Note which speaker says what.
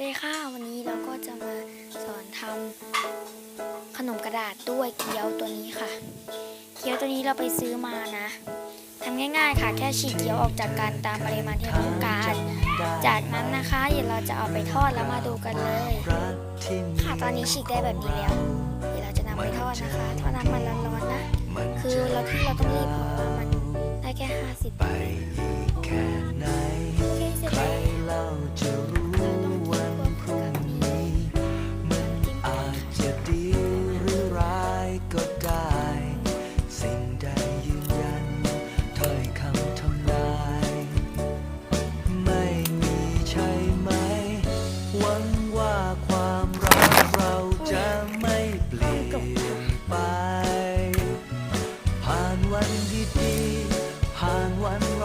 Speaker 1: วัสดีค่ะวันนี้เราก็จะมาสอนทำขนมกระดาษด้วยเกี๊ยวตัวนี้ค่ะ เกี๊ยวตัวนี้เราไปซื้อมานะทำง่ายๆค่ะแค่ฉีกเกี๊ยวออกจากกันตามปริมาณที่เราต้องการ จากนั้นนะคะเดี๋ยวเราจะเอาไปทอดแล้วมาดูกันเลย ค่ะตอนนี้ฉีกได้แบบนี้แล้ว เดี๋ยวเราจะนำไปทอดนะคะทอดน้ำมันร้อนๆนะ คือเราที่เราต้องรีบเพราะว่ามันได้แค่ 50
Speaker 2: ไป ผ่าน
Speaker 1: วันดี
Speaker 2: ๆผ่านวัน